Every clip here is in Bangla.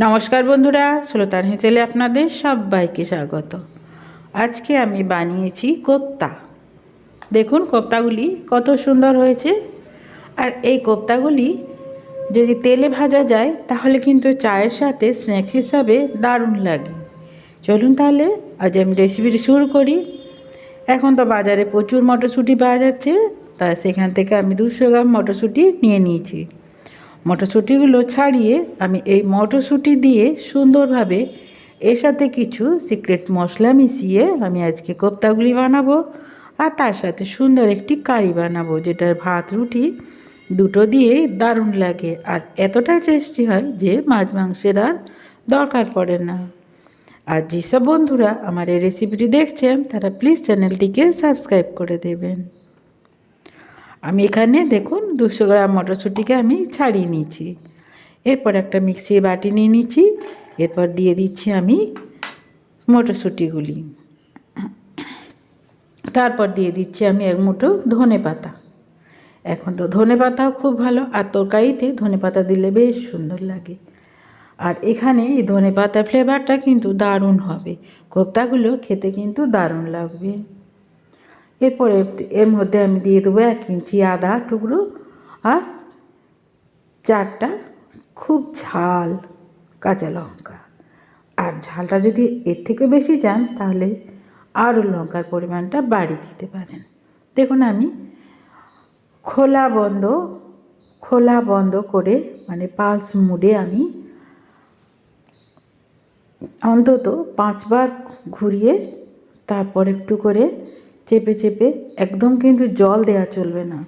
নমস্কার বন্ধুরা, সুলতান হেসেলে আপনাদের সবাইকে স্বাগত। আজকে আমি বানিয়েছি কোপ্তা। দেখুন কোপ্তাগুলি কত সুন্দর হয়েছে। আর এই কোপ্তাগুলি যদি তেলে ভাজা যায়, তাহলে কিন্তু চায়ের সাথে স্ন্যাক্স হিসাবে দারুণ লাগে। চলুন তাহলে, আজ আমি রেসিপিটি শুরু করি। এখন তো বাজারে প্রচুর মটরশুঁটি পাওয়া যাচ্ছে তাই সেখান থেকে আমি দুশো গ্রাম মটরশুঁটি নিয়ে নিয়েছি। মটরশুঁটিগুলো ছাড়িয়ে আমি এই মটরশুঁটি দিয়ে সুন্দরভাবে এর সাথে কিছু সিক্রেট মশলা মিশিয়ে আমি আজকে কোপ্তাগুলি বানাবো আর তার সাথে সুন্দর একটি কারি বানাবো, যেটার ভাত, রুটি দুটো দিয়েই দারুণ লাগে আর এতটাই টেস্টি হয় যে মাছ মাংসের আর দরকার পড়ে না। আর যেসব বন্ধুরা আমার এই রেসিপিটি দেখছেন, তারা প্লিজ চ্যানেলটিকে সাবস্ক্রাইব করে দেবেন। আমি এখানে দেখুন দুশো গ্রাম মটরশুঁটিকে আমি ছাড়িয়ে নিয়েছি। এরপর একটা মিক্সির বাটি নিয়ে নিচ্ছি এরপর দিয়ে দিচ্ছি আমি মটরশুঁটিগুলি। তারপর দিয়ে দিচ্ছি আমি এক মুঠো ধনে পাতা। এখন তো ধনে পাতাও খুব ভালো, আর তরকারিতে ধনে পাতা দিলে বেশ সুন্দর লাগে। আর এখানে এই ধনে পাতা ফ্লেভারটা কিন্তু দারুণ হবে। কোপ্তাগুলো খেতে কিন্তু দারুণ লাগবে। এরপরে এর মধ্যে আমি দিয়ে দেবো এক ইঞ্চি আদা টুকরো আর চারটা খুব ঝাল কাঁচা লঙ্কা। আর ঝালটা যদি এর থেকে বেশি চান, তাহলে আরও লঙ্কার পরিমাণটা বাড়িয়ে দিতে পারেন। দেখুন আমি খোলা বন্ধ খোলা বন্ধ করে মানে পালস মুডে আমি অন্তত পাঁচবার ঘুরিয়ে তারপর একটু করে চেপে চেপে একদম কিন্তু জল দেওয়া চলবে না।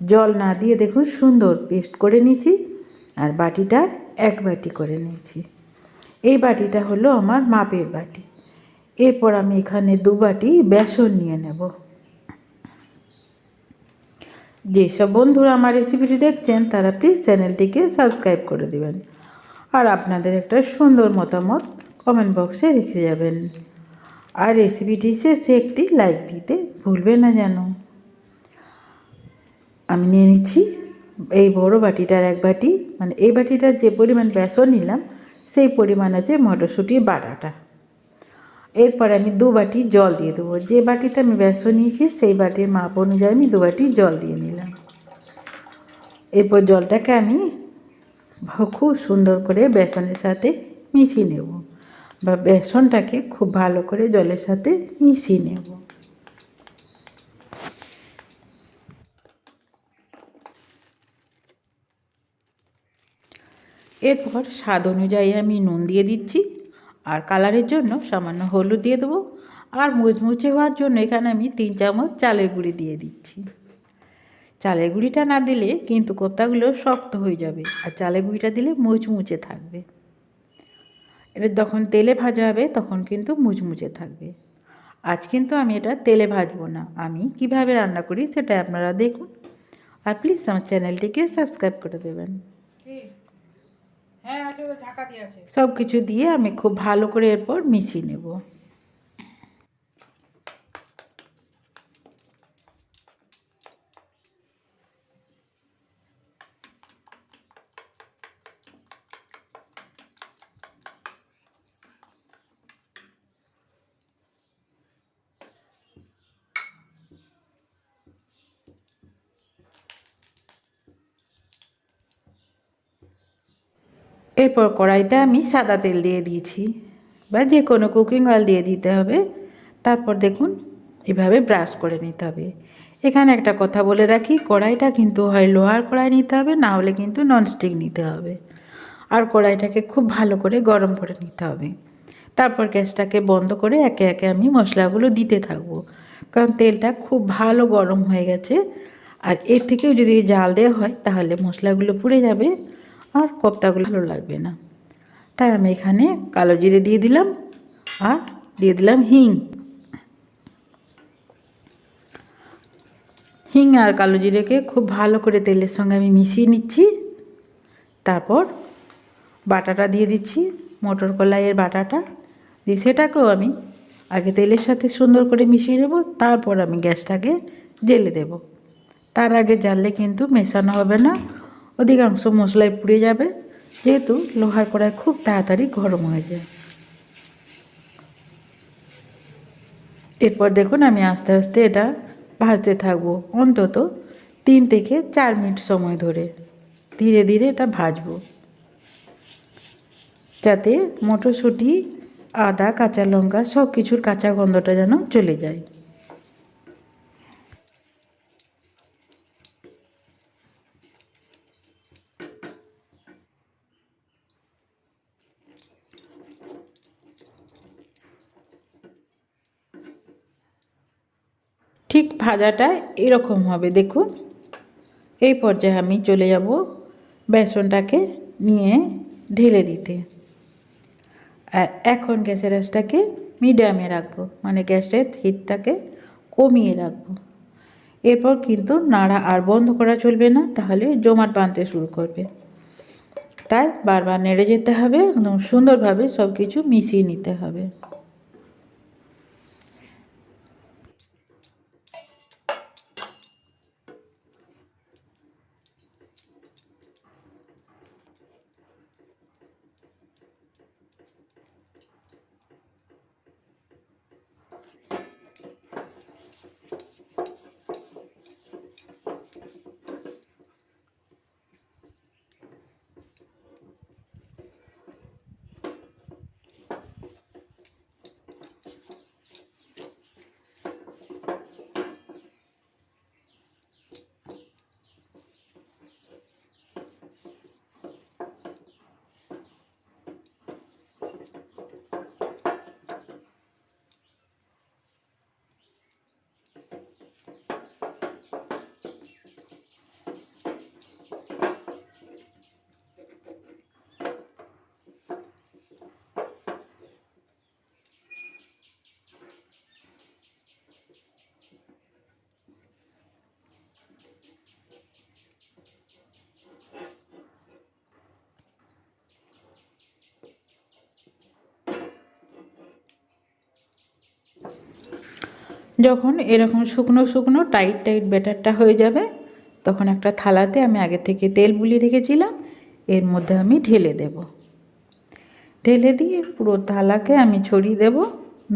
জল না দিয়ে দেখুন সুন্দর পেস্ট করে নিয়েছি আর বাটিটা এক বাটি করে নিয়েছি। এই বাটিটা হলো আমার মাপের বাটি। এরপর আমি এখানে দু বাটি বেসন নিয়ে নেব। যেসব বন্ধুরা আমার রেসিপিটি দেখছেন, তারা প্লিজ চ্যানেলটিকে সাবস্ক্রাইব করে দেবেন। আর আপনাদের একটা সুন্দর মতামত কমেন্ট বক্সে রেখে যাবেন। আর রেসিপিটি শেষে একটি লাইক দিতে ভুলবে না যেন। আমি নিয়ে নিচ্ছি এই বড় বাটিটার এক বাটি মানে এই বাটিটার যে পরিমাণ বেসন নিলাম, সেই পরিমাণ আছে মটরশুঁটি বাটাটা। এরপর আমি দু বাটি জল দিয়ে দেবো। যে বাটিতে আমি বেসন নিয়েছি, সেই বাটির মাপ অনুযায়ী আমি দু বাটি জল দিয়ে নিলাম। এরপর জলটাকে আমি খুব সুন্দর করে বেসনের সাথে মিশিয়ে নেব। বা বেসনটাকে খুব ভালো করে জলের সাথে মিশিয়ে নেব। এরপর স্বাদ অনুযায়ী আমি নুন দিয়ে দিচ্ছি আর কালারের জন্য সামান্য হলুদ দিয়ে দেবো আর মুচমুচে হওয়ার জন্য এখানে আমি তিন চামচ চালের গুঁড়ি দিয়ে দিচ্ছি। চালের গুঁড়িটা না দিলে কিন্তু কোপ্তাগুলো শক্ত হয়ে যাবে আর চালের গুঁড়িটা দিলে মুচমুচে থাকবে। এটা যখন তেলে ভাজা হবে তখন কিন্তু মুচমুচে থাকবে। আজ কিন্তু আমি এটা তেলে ভাজবো না। আমি কীভাবে রান্না করি সেটা আপনারা দেখুন। আর প্লিজ আমার চ্যানেলটিকে সাবস্ক্রাইব করে দেবেন। হ্যাঁ সব কিছু দিয়ে আমি খুব ভালো করে এরপর মিশিয়ে নেব। এরপর কড়াইতে আমি সাদা তেল দিয়ে দিয়েছি বা যে কোনো কুকিং অয়েল দিয়ে দিতে হবে। তারপর দেখুন, এভাবে ব্রাশ করে নিতে হবে। এখানে একটা কথা বলে রাখি, কড়াইটা কিন্তু হয় লোহার কড়াই নিতে হবে, না হলে কিন্তু ননস্টিক নিতে হবে। আর কড়াইটাকে খুব ভালো করে গরম করে নিতে হবে। তারপর গ্যাসটাকে বন্ধ করে একে একে আমি মশলাগুলো দিতে থাকব। কারণ তেলটা খুব ভালো গরম হয়ে গেছে, আর এর থেকেও যদি জাল দেওয়া হয়, তাহলে মশলাগুলো পুড়ে যাবে। আর কোপ্তাগুলো ভালো লাগবে না। তাই আমি এখানে কালো জিরে দিয়ে দিলাম আর দিয়ে দিলাম হিং। হিং আর কালো জিরেকে খুব ভালো করে তেলের সঙ্গে আমি মিশিয়ে নিচ্ছি। তারপর বাটাটা দিয়ে দিচ্ছি, মটর কলাইয়ের বাটাটা। দিয়ে সেটাকেও আমি আগে তেলের সাথে সুন্দর করে মিশিয়ে নেব, তারপর আমি গ্যাসটাকে জেলে দেব। তার আগে জ্বাললে কিন্তু মেশানো হবে না অধিকাংশ মশলায় পুড়ে যাবে, যেহেতু লোহার কড়াই খুব তাড়াতাড়ি গরম হয়ে যায়। এরপর দেখুন আমি আস্তে আস্তে এটা ভাজতে থাকব, অন্তত তিন থেকে চার মিনিট সময় ধরে। ধীরে ধীরে এটা ভাজবো। যাতে মটরশুঁটি, আদা, কাঁচা লঙ্কা সব কিছুর কাঁচা গন্ধটা যেন চলে যায়। ঠিক ভাজাটা এরকম হবে, দেখুন। এই পর্যায়ে আমি চলে যাব বেসনটাকে নিয়ে ঢেলে দিতে। আর এখন গ্যাসের আঁচটাকে মিডিয়ামে রাখব মানে গ্যাসের হিটটাকে কমিয়ে রাখব। এরপর কিন্তু নাড়া আর বন্ধ করা চলবে না, তাহলে জমাট বাঁধতে শুরু করবে। তাই বারবার নেড়ে যেতে হবে, একদম সুন্দরভাবে সব কিছু মিশিয়ে নিতে হবে। যখন এরকম শুকনো শুকনো টাইট টাইট ব্যাটারটা হয়ে যাবে, তখন একটা থালাতে আমি আগে থেকে তেল বুলিয়ে রেখেছিলাম, এর মধ্যে আমি ঢেলে দেব। ঢেলে দিয়ে পুরো থালাকে আমি ছড়িয়ে দেব,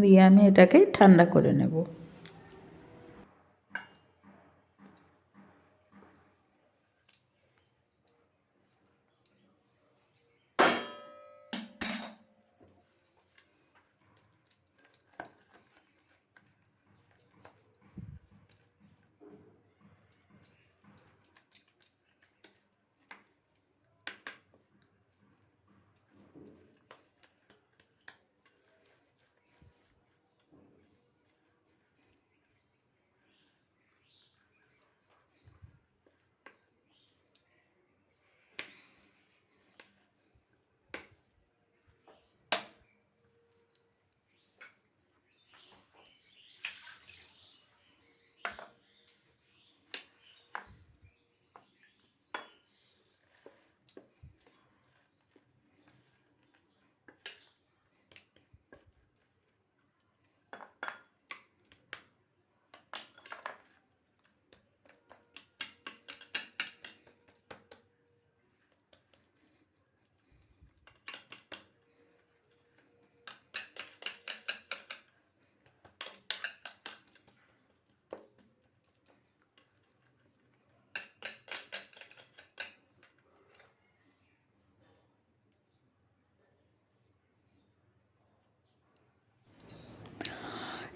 দিয়ে আমি এটাকে ঠান্ডা করে নেব।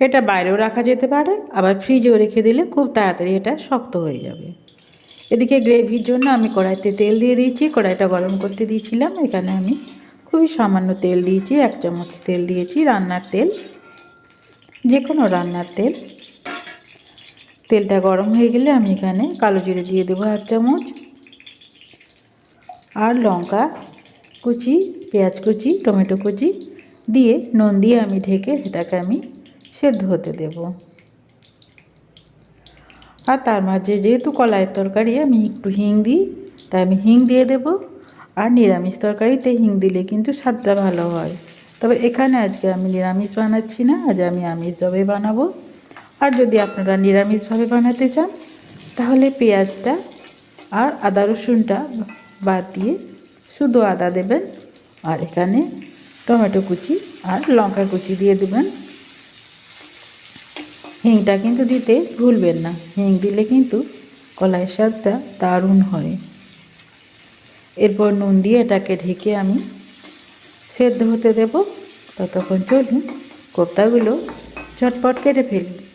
এটা বাইরেও রাখা যেতে পারে, আবার ফ্রিজেও রেখে দিলে খুব তাড়াতাড়ি এটা শক্ত হয়ে যাবে। এদিকে গ্রেভির জন্য আমি কড়াইতে তেল দিয়ে দিয়েছি, কড়াইটা গরম করতে দিয়েছিলাম, এখানে আমি খুবই সামান্য তেল দিয়েছি, এক চামচ তেল দিয়েছি, রান্নার তেল যে কোনো রান্নার তেল। তেলটা গরম হয়ে গেলে আমি এখানে কালো জিরে দিয়ে দেবো এক চামচ, আর লঙ্কা কুচি, পেঁয়াজ কুচি, টমেটো কুচি দিয়ে নুন দিয়ে আমি ঢেকে সেটাকে আমি সেদ্ধ হতে দেব। আর তার মাঝে যেহেতু কলাইয়ের তরকারি আমি একটু হিং দিই, তাই আমি হিং দিয়ে দেব। আর নিরামিষ তরকারিতে হিং দিলে কিন্তু স্বাদটা ভালো হয়। তবে এখানে আজকে আমি নিরামিষ বানাচ্ছি না, আজ আমি আমিষভাবে বানাবো। আর যদি আপনারা নিরামিষভাবে বানাতে চান, তাহলে পেঁয়াজটা আর আদা রসুনটা বাদ দিয়ে শুধু আদা দেবেন। আর এখানে টমেটো কুচি আর লঙ্কা কুচি দিয়ে দেবেন। হিংটা কিন্তু দিতে ভুলবেন না। হিং দিলে কিন্তু কলাইয়ের স্বাদটা দারুণ হয়। এরপর নুন দিয়ে এটাকে ঢেকে আমি সেদ্ধ হতে দেব। ততক্ষণ চলুন, কোপ্তাগুলো ঝটপট কেটে ফেলি।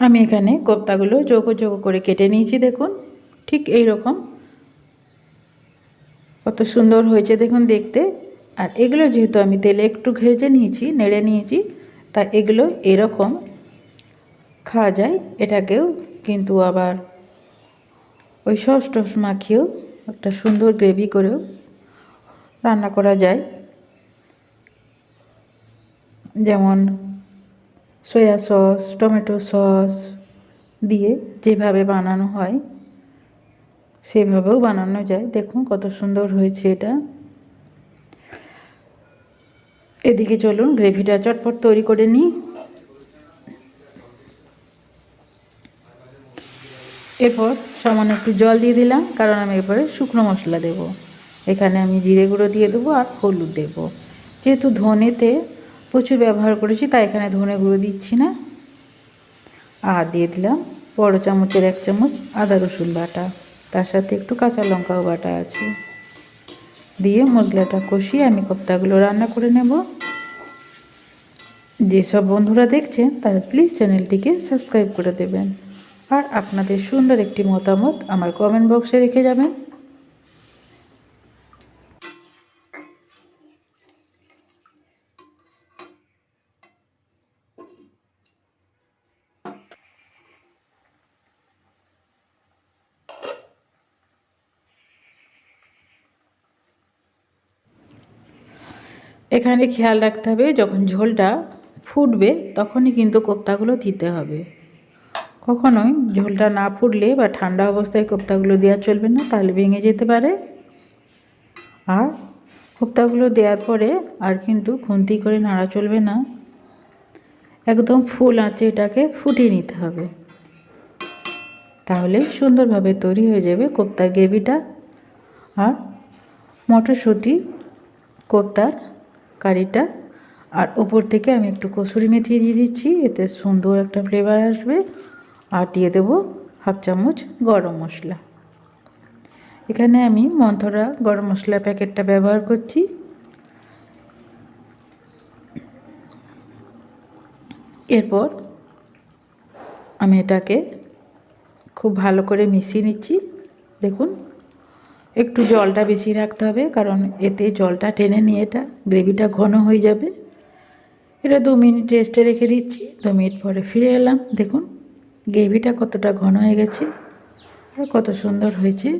আমি এখানে কোপ্তাগুলো চৌকো চৌকো করে কেটে নিয়েছি, দেখুন। ঠিক এই রকম কত সুন্দর হয়েছে, দেখুন দেখতে। আর এগুলো যেহেতু আমি তেলে একটু ঘেজে নিয়েছি, নেড়ে নিয়েছি, তা এগুলো এরকম খাওয়া যায়। এটাকেও কিন্তু আবার ওই সস টস মাখিয়েও একটা সুন্দর গ্রেভি করেও রান্না করা যায়। যেমন সয়া সস টমেটো সস দিয়ে যেভাবে বানানো হয়, সেভাবেও বানানো যায়। দেখুন কত সুন্দর হয়েছে এটা। এদিকে চলুন, গ্রেভিটা চটপট তৈরি করে নিই। এরপর সামান্য একটু জল দিয়ে দিলাম, কারণ আমি এরপরে শুকনো মশলা দেব। এখানে আমি জিরে গুঁড়ো দিয়ে দেবো আর হলুদ দেব। যেহেতু ধনেতে প্রচুর ব্যবহার করেছি, তাই এখানে ধনে গুঁড়ো দিচ্ছি না। আর দিয়ে দিলাম বড় চামচের এক চামচ আদা রসুন বাটা, তার সাথে একটু কাঁচা লঙ্কাও বাটা আছে। দিয়ে মশলাটা কষিয়ে আমি কোপ্তাগুলো রান্না করে নেব। যেসব বন্ধুরা দেখছেন, তারা প্লিজ চ্যানেলটিকে সাবস্ক্রাইব করে দেবেন। আর আপনাদের সুন্দর একটি মতামত আমার কমেন্ট বক্সে রেখে যাবেন। এখানে খেয়াল রাখতে হবে, যখন ঝোলটা ফুটবে তখনই কিন্তু কোপ্তাগুলো দিতে হবে। কখনোই ঝোলটা না ফুটলে বা ঠান্ডা অবস্থায় কোপ্তাগুলো দেওয়া চলবে না, তাহলে ভেঙে যেতে পারে। আর কোপ্তাগুলো দেওয়ার পরে আর কিন্তু খুন্তি করে নাড়া চলবে না। একদম ফুল আঁচে এটাকে ফুটিয়ে নিতে হবে। তাহলে সুন্দরভাবে তৈরি হয়ে যাবে কোপ্তার গ্রেভিটা। আর মটরশুঁটি, কোপ্তার কারিটা। আর ওপর থেকে আমি একটু কসুরি মেথি দিয়ে দিচ্ছি, এতে সুন্দর একটা ফ্লেভার আসবে। আর দিয়ে দেবো হাফ চামচ গরম মশলা। এখানে আমি মন্থরা গরম মশলা প্যাকেটটা ব্যবহার করছি। এরপর আমি এটাকে খুব ভালো করে মিশিয়ে নিচ্ছি। দেখুন একটু জলটা বেশি রাখতে হবে, কারণ এতে জলটা টেনে নিয়ে এটা গ্রেভিটা ঘন হয়ে যাবে। এটা দু মিনিট রেস্টে রেখে দিচ্ছি, দু মিনিট পরে ফিরে এলাম। দেখুন, গ্রেভিটা কতটা ঘন হয়ে গেছে আর কত সুন্দর হয়েছে।